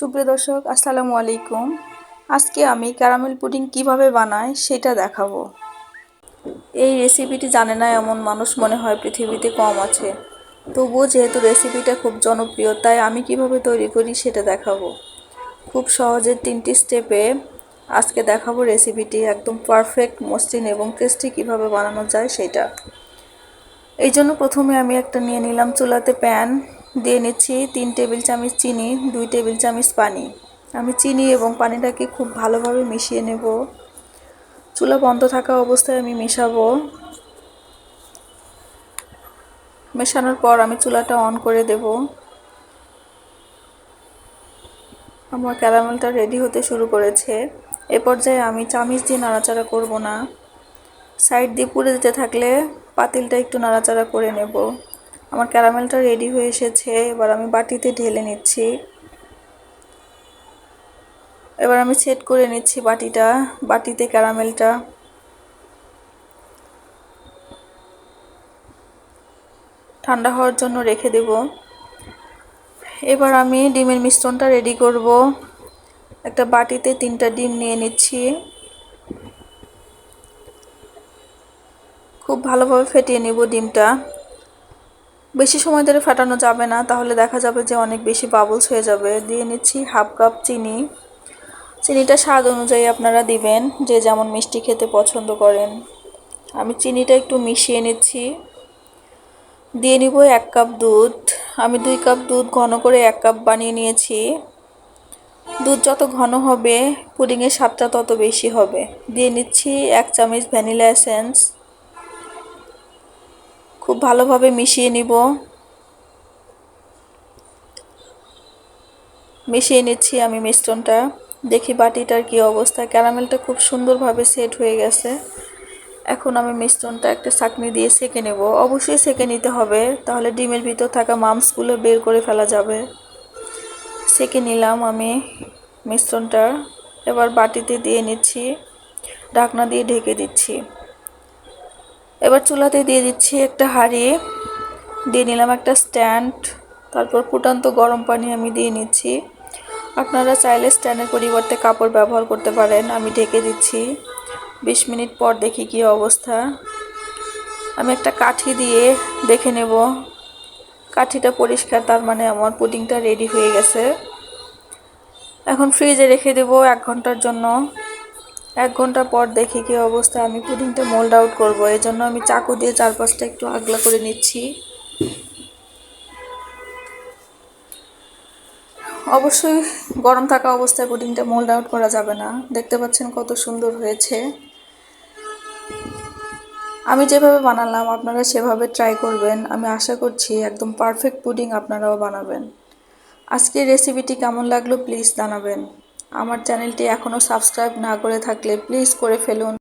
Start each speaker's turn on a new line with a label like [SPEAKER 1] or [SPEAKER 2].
[SPEAKER 1] সুপ্রিয় দর্শক, আসসালামু আলাইকুম। আজকে আমি ক্যারামেল পুডিং কীভাবে বানাই সেটা দেখাবো। এই রেসিপিটি জানে না এমন মানুষ মনে হয় পৃথিবীতে কম আছে। তবুও যেহেতু রেসিপিটা খুব জনপ্রিয়, তাই আমি কীভাবে তৈরি করি সেটা দেখাবো। খুব সহজে তিনটি স্টেপে আজকে দেখাবো রেসিপিটি, একদম পারফেক্ট, মসৃণ এবং টেস্টি কীভাবে বানানো যায় সেটা। এই জন্য প্রথমে আমি একটা নিয়ে নিলাম চুলাতে প্যান, দিয়ে নিচ্ছি তিন টেবিল চামচ চিনি, দুই টেবিল চামচ পানি। আমি চিনি এবং পানিটাকে খুব ভালোভাবে মিশিয়ে নেব। চুলা বন্ধ থাকা অবস্থায় আমি মেশাবো। মেশানোর পর আমি চুলাটা অন করে দেব। আমার ক্যারামেলটা রেডি হতে শুরু করেছে। এ পর্যায়ে আমি চামিচ দিয়ে নাড়াচাড়া করব না। সাইড দিয়ে পুড়ে যেতে থাকলে পাতিলটা একটু নাড়াচাড়া করে নেব। আমার ক্যারামেলটা রেডি হয়ে এসেছে, এবার আমি বাটিতে ঢেলে নিচ্ছি। এবার আমি সেট করে নিচ্ছি বাটিটা, বাটিতে ক্যারামেলটা। ঠান্ডা হওয়ার জন্য রেখে দেব। এবার আমি ডিমের মিশ্রণটা রেডি করব। একটা বাটিতে তিনটা ডিম নিয়ে নিচ্ছি। খুব ভালোভাবে ফেটিয়ে নিব ডিমটা। বেশি সময় ধরে ফাটানো যাবে না, তাহলে দেখা যাবে যে অনেক বেশি বাবলস হয়ে যাবে। দিয়ে নিচ্ছি হাফ কাপ চিনি। চিনিটা স্বাদ অনুযায়ী আপনারা দিবেন, যে যেমন মিষ্টি খেতে পছন্দ করেন। আমি চিনিটা একটু মিশিয়ে নিচ্ছি। দিয়ে নিব এক কাপ দুধ। আমি দুই কাপ দুধ ঘন করে এক কাপ বানিয়ে নিয়েছি। দুধ যত ঘন হবে পুডিংয়ের স্বাদটা তত বেশি হবে। দিয়ে নিচ্ছি এক চামচ ভ্যানিলা এসেন্স খুব ভালোভাবে মিশিয়ে নিব। মিশিয়ে নিচ্ছি আমি মিশ্রণটা। দেখি বাটিটার কি অবস্থা। ক্যারামেলটা খুব সুন্দরভাবে সেট হয়ে গেছে। এখন আমি মিশ্রণটা একটা চাকনি দিয়ে সেঁকে নেব। অবশ্যই সেঁকে নিতে হবে, তাহলে ডিমের ভিতর থাকা মামসগুলো বের করে ফেলা যাবে। সেঁকে নিলাম আমি মিশ্রণটা। এবার বাটিতে দিয়ে নিচ্ছি। ঢাকনা দিয়ে ঢেকে দিচ্ছি। এবার চুলাতে দিয়ে দিচ্ছি একটা হাঁড়ি। দিয়ে নিলাম একটা স্ট্যান্ড। তারপর ফুটান্ত গরম পানি আমি দিয়ে নিচ্ছি। আপনারা চাইলে স্ট্যান্ডের পরিবর্তে কাপড় ব্যবহার করতে পারেন। আমি ঢেকে দিচ্ছি। বিশ মিনিট পর দেখি কি অবস্থা। আমি একটা কাঠি দিয়ে দেখে নেব। কাঠিটা পরিষ্কার, তার মানে আমার পুডিংটা রেডি হয়ে গেছে। এখন ফ্রিজে রেখে দেবো এক ঘণ্টার জন্য। এক ঘণ্টা পর দেখি কি অবস্থা, আমি পুডিংটা মোল্ড আউট করব। এই জন্য আমি চাকু দিয়ে চারপাশটা একটু আগলা করে নিচ্ছি। অবশ্যই গরম থাকা অবস্থায় পুডিংটা মোল্ড আউট করা যাবে না। দেখতে পাচ্ছেন কত সুন্দর হয়েছে। আমি যেভাবে বানালাম, আপনারা সেভাবে ট্রাই করবেন। আমি আশা করছি একদম পারফেক্ট পুডিং আপনারাও বানাবেন। আজকের রেসিপিটি কেমন লাগল প্লিজ জানাবেন। আমার চ্যানেলটি এখনও সাবস্ক্রাইব না করে থাকলে প্লিজ করে ফেলুন।